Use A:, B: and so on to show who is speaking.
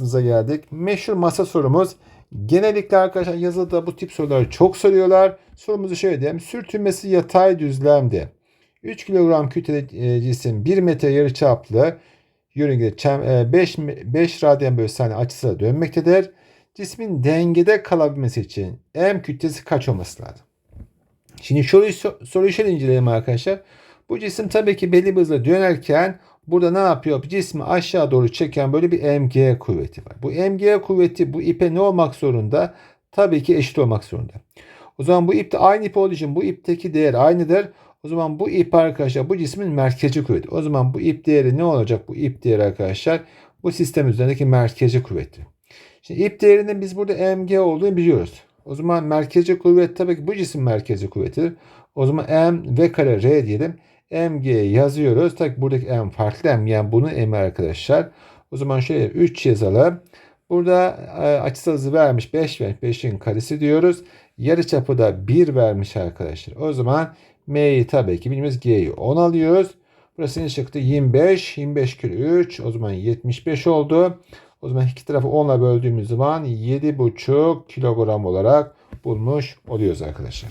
A: kısmımıza geldik. Meşhur masa sorumuz. Genellikle arkadaşlar yazılıda bu tip soruları çok soruyorlar. Sorumuzu şöyle diyelim. Sürtünmesi yatay düzlemde. 3 kilogram kütleli e, cisim 1 metre yarıçaplı yörüngede 5, 5 radyan bölü saniye açısıyla dönmektedir. Cismin dengede kalabilmesi için M kütlesi kaç olması lazım? Şimdi soruyu, soruyu şöyle inceleyelim arkadaşlar. Bu cisim tabii ki belli bir hızla dönerken burada ne yapıyor? Cismi aşağı doğru çeken böyle bir MG kuvveti var. Bu MG kuvveti bu ipe ne olmak zorunda? Tabii ki eşit olmak zorunda. O zaman bu ip de aynı ip olduğu için bu ipteki değer aynıdır. O zaman bu ip arkadaşlar bu cismin merkezi kuvveti. O zaman bu ip değeri ne olacak? Bu ip değeri arkadaşlar bu sistem üzerindeki merkezi kuvveti. Şimdi ip değerinin biz burada mg olduğunu biliyoruz. O zaman merkezi kuvvet tabii ki bu cisim merkezi kuvvetidir. O zaman m v kare r diyelim. Mg yazıyoruz. Tabii buradaki m farklı m yani bunun m'i arkadaşlar. O zaman şöyle 3 yazalım. Burada e, açısal hızı vermiş 5 vermiş. 5'in karesi diyoruz. Yarıçapı da 1 vermiş arkadaşlar. O zaman m'yi tabii ki bilmiyoruz. g'yi 10 alıyoruz. Burası ne çıktı? 25. 25 kere 3. O zaman 75 oldu. O zaman iki tarafı 10'la böldüğümüz zaman 7,5 kilogram olarak bulmuş oluyoruz arkadaşlar.